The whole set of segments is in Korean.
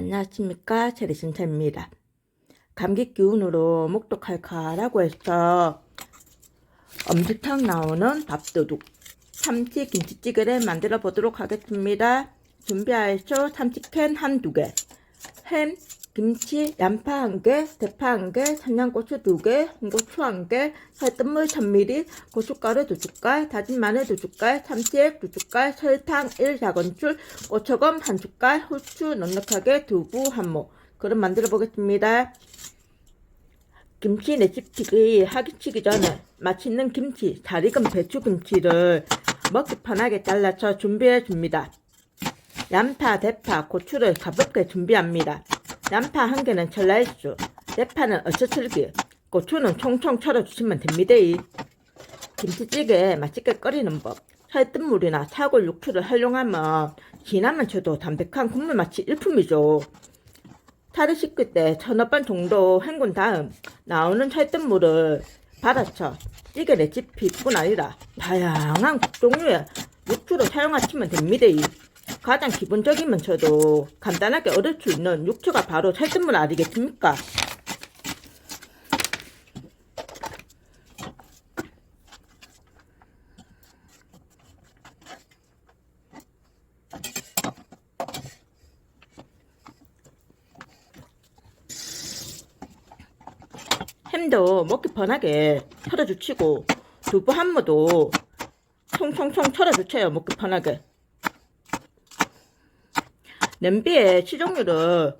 안녕하십니까 체리신차입니다. 감기 기운으로 목도 칼칼하고 해서 엄지탕 나오는 밥도둑 참치 김치찌개를 만들어 보도록 하겠습니다. 초 참치캔 한 두 개, 햄, 김치, 양파 한 개, 대파 한 개, 청양고추 두 개, 홍고추 한 개, 설뜨물 1000ml, 고춧가루 두 숟갈, 다진 마늘 두 숟갈, 참치액 두 숟갈, 설탕 1작은술, 고추검 한 숟갈, 후추 넉넉하게 두부 한 모. 그럼 만들어 보겠습니다. 김치 레시피 하기 치기 전에 맛있는 김치, 잘 익은 배추김치를 먹기 편하게 잘라서 준비해 줍니다. 양파, 대파, 고추를 가볍게 준비합니다. 양파 한 개는 철라이스, 대파는 어처철기, 고추는 총총 철어주시면 됩니다. 김치찌개 맛있게 끓이는 법. 살뜨물이나 사골 육수를 활용하면 진하면 쳐도 담백한 국물 맛이 일품이죠. 차를 씻을 때 천여 번 정도 헹군 다음 나오는 살뜨물을 받아쳐 찌개 레시피뿐 아니라 다양한 종류의 육수를 사용하시면 됩니다. 가장 기본적이면서도 간단하게 얻을 수 있는 육수가 바로 살뜨물 아니겠습니까? 햄도 먹기 편하게 털어주치고 두부 한 무도 총총총 털어주쳐요 먹기 편하게 냄비에 식용유를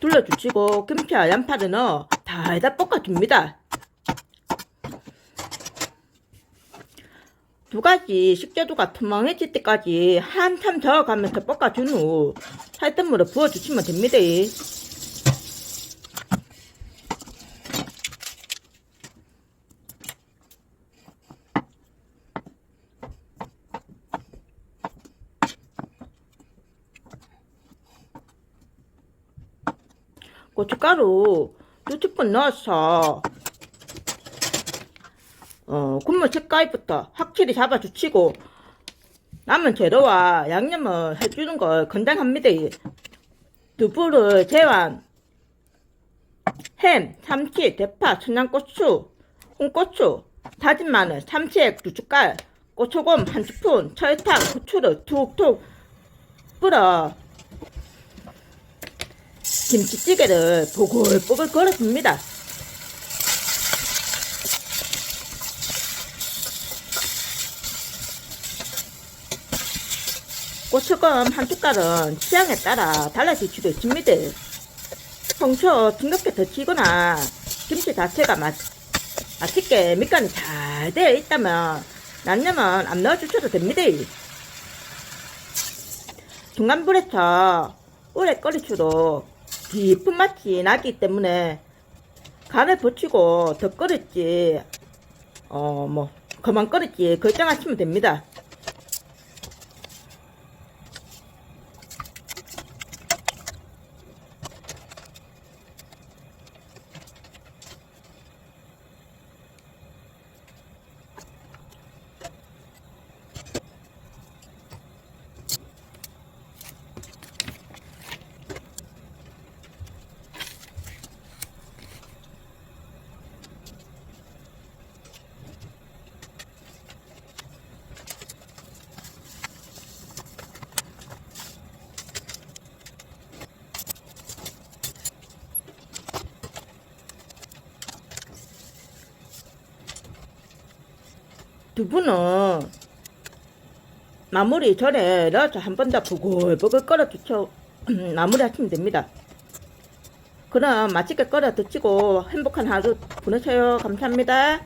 둘러주치고 김치와 양파를 넣어 달달 볶아줍니다. 두 가지 식재료가 투명해질 때까지 한참 저어가면서 볶아준 후 살뜨물을 부어주시면 됩니다 고춧가루 두 스푼 넣어서 어, 국물 색깔부터 확실히 잡아주치고 남은 재료와 양념을 해주는 걸 건강합니다. 두부를 제한 햄, 참치, 대파, 청양고추, 홍고추, 다진 마늘, 참치액 두 숟갈, 고추곰 한 스푼, 설탕, 후추를 툭툭 뿌려 김치찌개를 보글보글 걸어줍니다. 고추검 한 숟갈은 취향에 따라 달라질 수도 있습니다. 평소 싱겁게 데치거나 김치 자체가 맛, 맛있게 밑간이 잘 되어 있다면 양념은 안 넣어주셔도 됩니다. 중간불에서 오래 끓일수록 깊은 맛이 나기 때문에 간을 붙이고 더 끓일지 어 뭐 그만 끓일지 결정하시면 됩니다. 두부는 마무리 전에 넣어서 한 번 더 부글부글 끓여 두쳐 마무리 하시면 됩니다. 그럼 맛있게 끓여 드시고 행복한 하루 보내세요. 감사합니다.